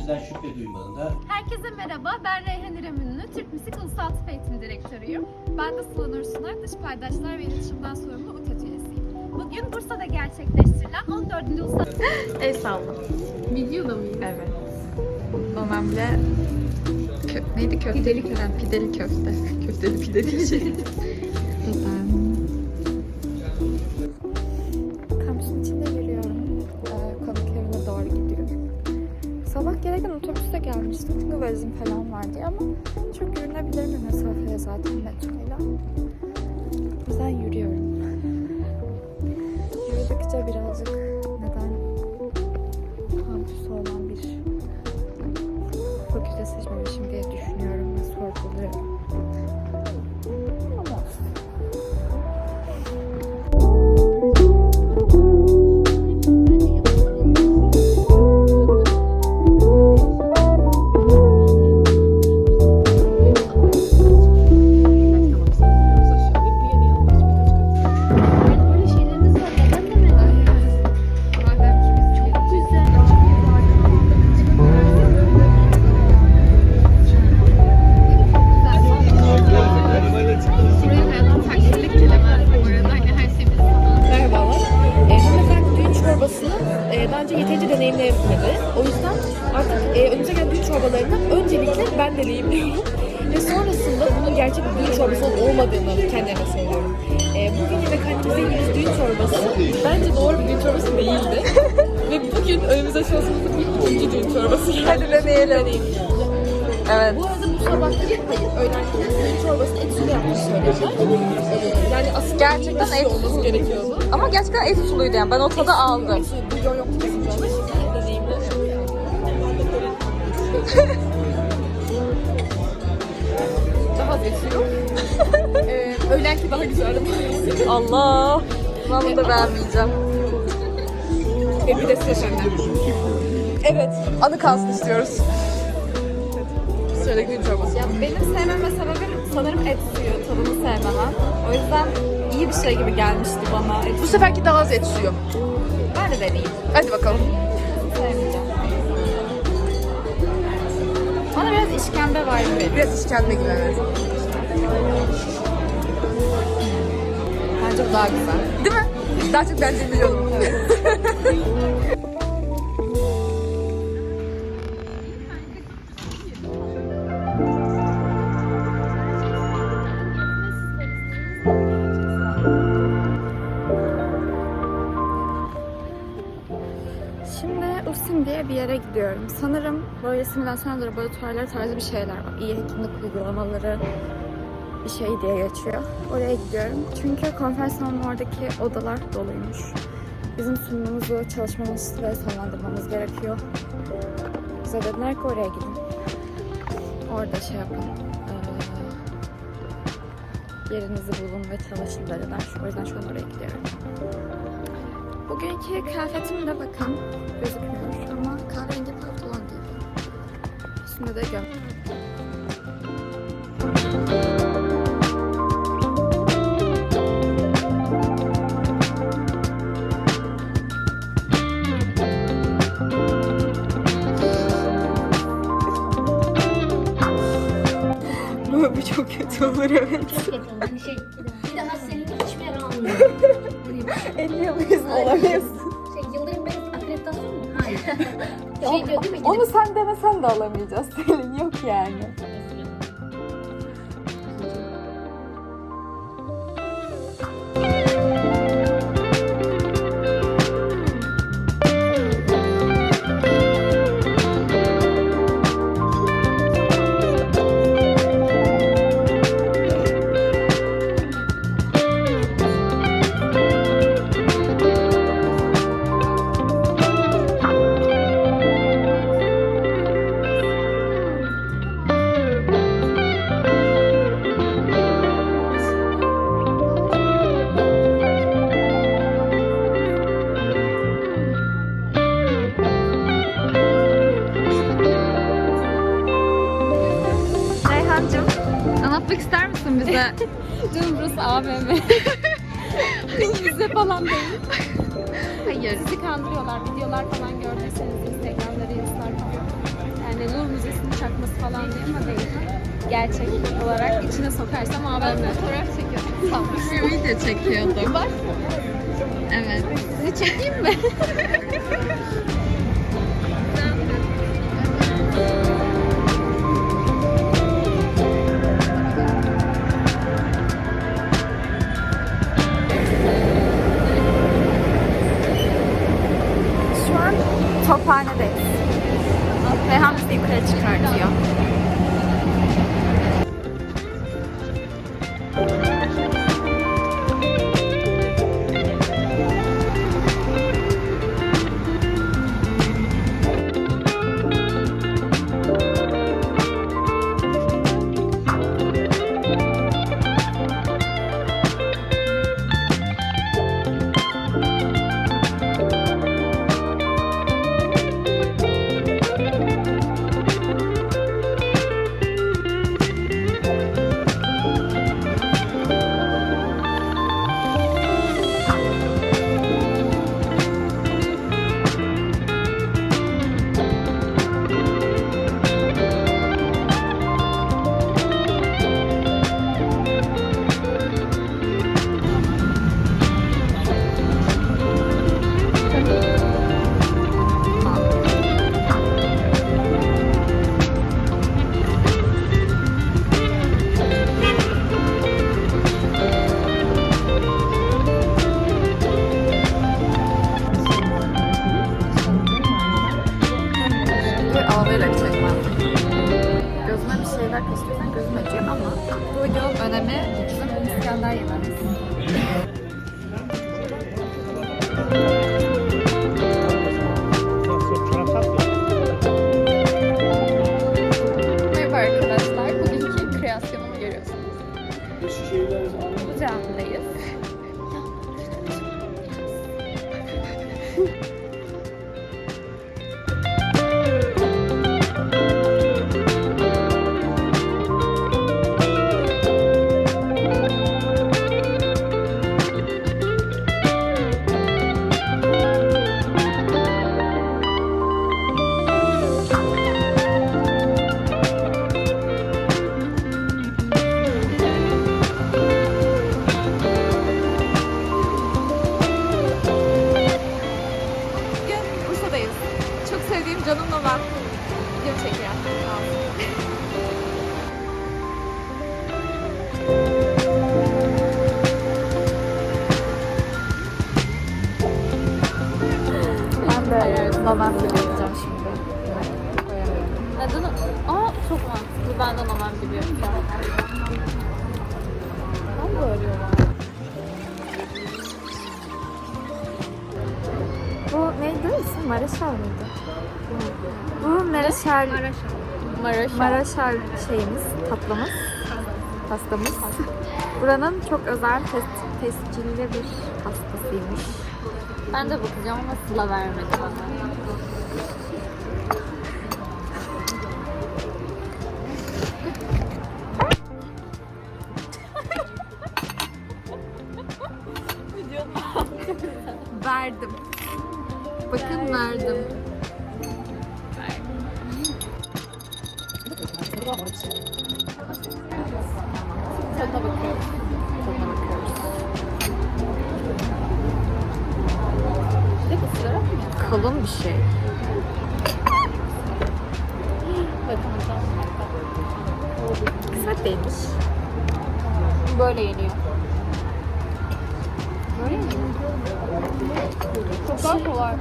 kendimizden şüphe duymanın Herkese merhaba, ben Reyhan İrem Ünlü, Türk Müzik Ulusal Tıp Eğitim Direktörüyüm. Ben de Sıla Nur Sunar, Dış Paydaşlar ve İletişimden sorumlu UTET üyesiyim. Bugün Bursa'da gerçekleştirilen 14. Ulusal El salla. Videoda mıyız? Evet. Önemli kö neydi köfte? Pideli köfte. pideli köfte. Köfteli pideli şey. Valizim falan vardı ama çok yürünebilir bir mesafeye zaten metroyla. O yüzden yürüyorum. Yürüdükçe birazcık gerçekten et suluydu yani. Ben o tadı aldım. Deneyimli. daha az esiyor. ee, öğlenki daha güzeldi. Allah. Ben bunu da beğenmeyeceğim. Ve bir de seçimde. Evet. Anı kalsın istiyoruz. Sıradaki gün çorbası. Ya benim sevmeme sebebim sanırım et suyu. Tadını sevmemem. O yüzden iyi bir şey gibi gelmişti bana. Et Bu seferki daha az et suyu. Ben de deneyeyim. Hadi bakalım. Sevmeyeceğim. Bana biraz işkembe var gibi. Biraz işkembe gibi evet. Bence bu daha güzel. Değil mi? Daha çok bence biliyorum. gidiyorum. Sanırım böyle simülasyon laboratuvarları tarzı bir şeyler var. İyi hekimlik uygulamaları bir şey diye geçiyor. Oraya gidiyorum. Çünkü konferans salonunun oradaki odalar doluymuş. Bizim sunumumuzu, çalışmamızı ve sonlandırmamız gerekiyor. Bize dediler ki oraya gidin. Orada şey yapın. yerinizi bulun ve çalışın dediler. O yüzden şu an oraya gidiyorum. Bugünkü kıyafetim de bakın gözükmüyor ama kahverengi pantolon giydim. Üstünde de göm. Bu çok kötü olur evet. Hani şey, bir daha senin hiçbir yere almıyor. Elliyor muyuz? Olamayız. Şey, Yıldırım Beyaz akreditasyon mu? Hayır. şey diyor değil mi? Onu sen demesen de alamayacağız. Selin yok yani. Canım burası AVM. Bize falan değil. Hayır. Sizi kandırıyorlar. Videolar falan gördüyseniz Instagram'da Reels'lar falan. Yani Nur Müzesi'nin çakması falan değil ama değil. Gerçek olarak içine sokarsam AVM. Fotoğraf çekiyorum. Bir video çekiyordum. Evet. Sizi çekeyim mi? Bu camidayız. Bugün ben video çekiyor. Ben de normal video yapacağım şimdi. Neden? Aa çok mantıklı. Ben de normal yapacağım. Ben de arıyorlar. Bu neydi? İsim Maraşal mıydı? Bu Maraşal, Maraş. Maraşal şeyimiz, tatlımız, pastamız. Buranın çok özel tes tescilli bir pastasıymış. Ben de bakacağım ama Sıla vermedi bana. Kısmet değilmiş. Böyle yeniyor. Böyle mi? Çok daha kolay.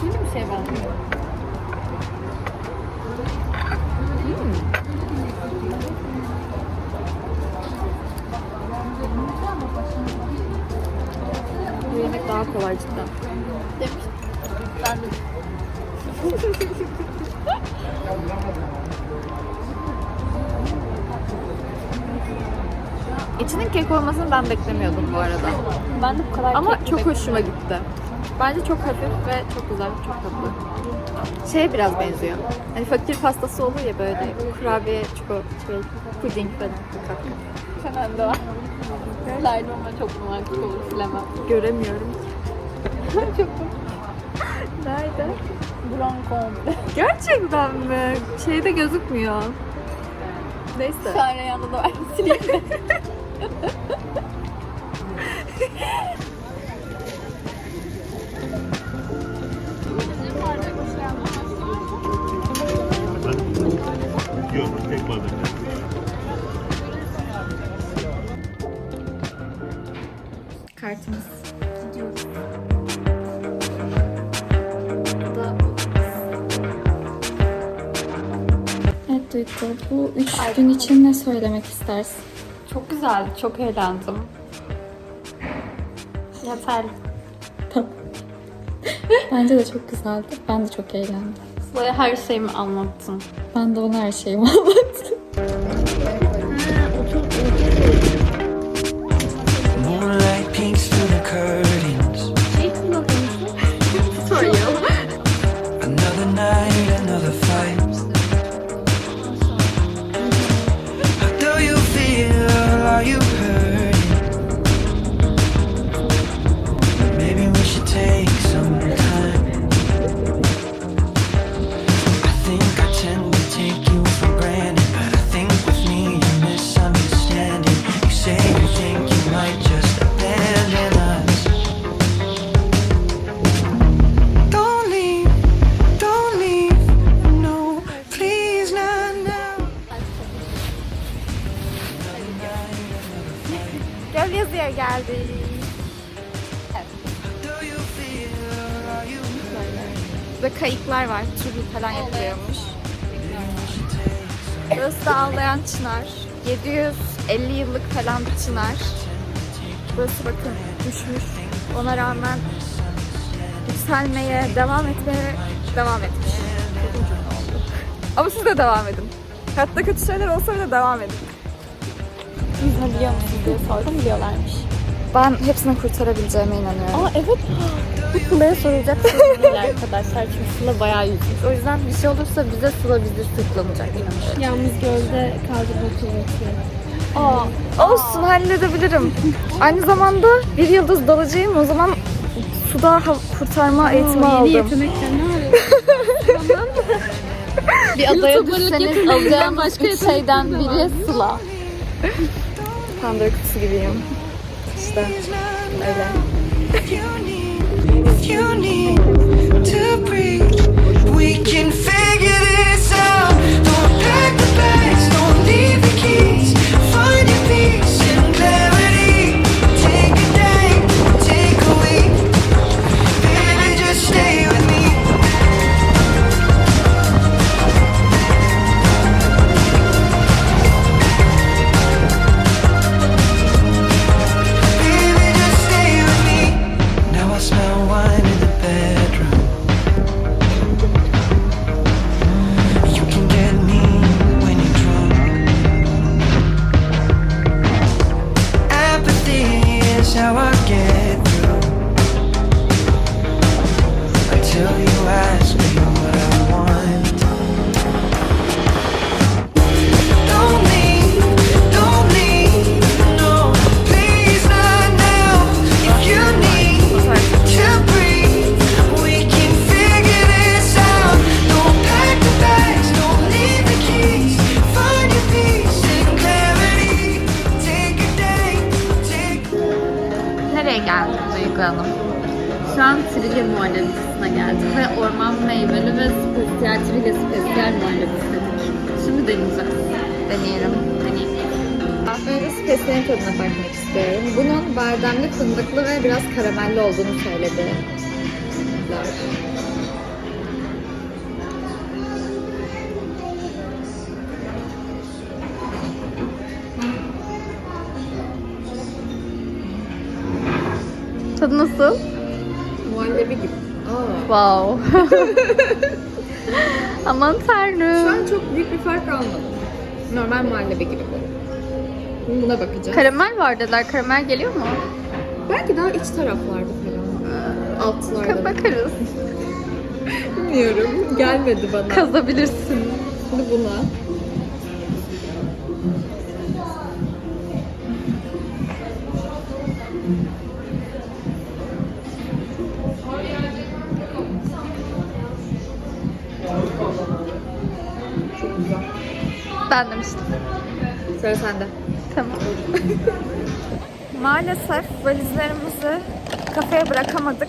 Şimdi bir şey benziyor. Bu yemek daha kolay cidden. Demiştim. Ben de İçinin kek olmasını ben beklemiyordum bu arada. ben de bu kadar Ama kek çok yemek- hoşuma gitti. Bence çok hafif ve çok güzel, çok tatlı. Şeye biraz benziyor. Hani fakir pastası olur ya böyle kurabiye, çikolata, şey, puding falan. Hemen de var. Slider ama çok romantik olur silemem. Göremiyorum. çok Nerede? Bronco. Gerçekten mi? Şeyde gözükmüyor. Neyse. Şu an yanında da var. Sileyim mi? Yok, tek bardak. Kartımız. Da- Duygu, bu üç gün için ne söylemek istersin? Çok güzel, çok eğlendim. Yeterli. Bence de çok güzeldi. Ben de çok eğlendim. Sıla'ya her şeyimi anlattım. Ben de ona her şeyimi anlattım. Göl yazıya geldik. You Burada kayıklar var. Tur falan yapılıyormuş. Burası da ağlayan çınar. 750 yıllık falan bir çınar. Burası bakın düşmüş. Ona rağmen yükselmeye, devam etmeye devam etmiş. Ama siz de devam edin. Hatta kötü şeyler olsa bile devam edin. Yüzme biliyor musunuz diye sordum, biliyorlarmış. Ben hepsini kurtarabileceğime inanıyorum. Aa evet. Bu Sıla'ya soracaksınız böyle arkadaşlar. Çünkü Sıla bayağı yüzmüş. O yüzden bir şey olursa bize Sıla bizi sırtlanacak. Yalnız gölde kaldırma kuvveti. Aa, olsun halledebilirim. Aynı zamanda bir yıldız dalıcıyım. O zaman suda hav- kurtarma eğitimi aldım. yetenekler ne arıyorsun? bir adaya düşseniz alacağınız üç şeyden biri Sıla. Pandora kutusu gibiyim. İşte öyle. don't leave the keys. Find your peace and clarity. Olduğunu söylediler. Tadı nasıl? Muhallebi gibi. Wow. Aman tanrım. Şu an çok büyük bir fark almadım. Normal muhallebi gibi bu. Buna bakacağım. Karamel var dediler. Karamel geliyor mu? Belki daha iç taraflarda falan. altınlardan. Bakarız. Bilmiyorum. Gelmedi bana. Kazabilirsin. Şimdi buna. Ben demiştim. Sıra sende. Tamam. Maalesef valizlerimizi kafeye bırakamadık.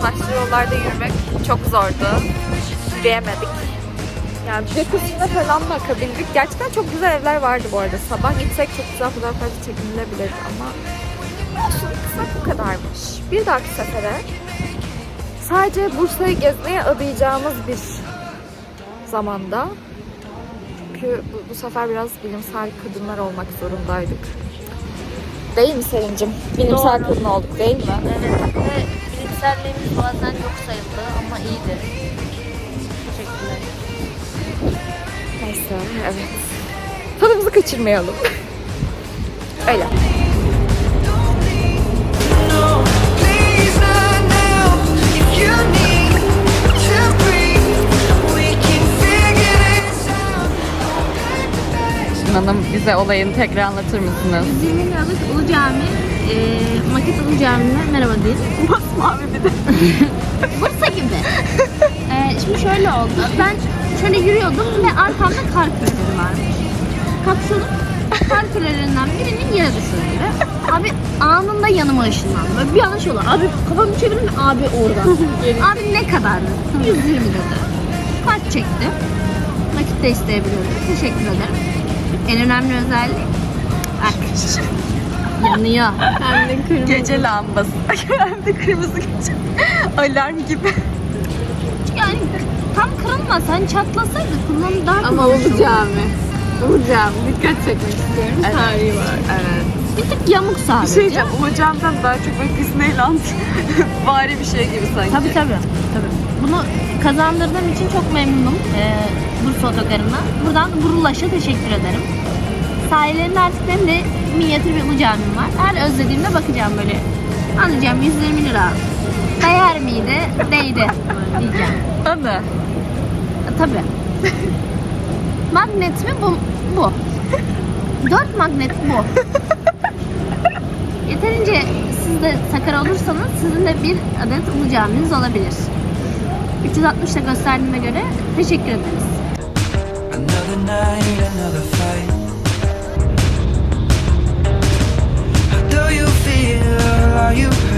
taşlı yollarda yürümek çok zordu. Yürüyemedik. Yani jacuzzi'ne falan bakabildik. Gerçekten çok güzel evler vardı bu arada. Sabah gitsek çok güzel fotoğraflar çekinilebilirdi ama olsun kısa bu kadarmış. Bir dahaki sefere sadece Bursa'yı gezmeye adayacağımız bir zamanda çünkü bu, bu sefer biraz bilimsel kadınlar olmak zorundaydık. Değil mi Selin'cim? Bilimsel kadın olduk değil mi? Evet ve bilimselliğimiz bazen yok sayıldı ama iyiydi. Teşekkürler. Neyse evet. Tadımızı kaçırmayalım. Öyle. Hanım bize olayını tekrar anlatır mısınız? 120 liralık Ulu Cami, e, Maket Ulu Cami'ne merhaba deyin. Masmavi bir de. Bursa gibi. E, şimdi şöyle oldu. Ben şöyle yürüyordum ve arkamda kar küreleri varmış. Kapşonum kar kürelerinden birinin yere düşürdü. Abi anında yanıma ışınlandı. Böyle bir anda şey oldu. Abi kafamı çevirdim abi oradan. abi ne kadar? 120 dedi. Kart çekti. Nakit de isteyebiliyorum. Teşekkür ederim. En önemli özellik bak yanıyor. Hem de kırmızı. Gece lambası. Hem de kırmızı gece. Alarm gibi. Yani tam kırılmasa hani çatlasaydı kullanım daha Ama Ulu. Cami. Ulu Cami. Dikkat çekmek istiyorum. Tarihi var. Evet. Bir tık yamuk Bir sadece. şey diyeceğim. Hocamdan daha çok böyle Disneyland vari bir şey gibi sanki. Tabii tabii. tabii. Bunu kazandırdığım için çok memnunum ee, Bursa Otogarı'na. Buradan Burulaş'a teşekkür ederim. Sahillerinde artık benim de minyatür bir Ulu Camim var. Her özlediğimde bakacağım böyle. Alacağım 120 lira. Değer miydi? Değdi diyeceğim. Anı. Tabii. magnet mi bu? Bu. Dört magnet bu. Yeterince siz de sakar olursanız sizin de bir adet ulu caminiz olabilir. 360'da gösterdiğime göre teşekkür ederiz. Another night, another fight. you feel? Are you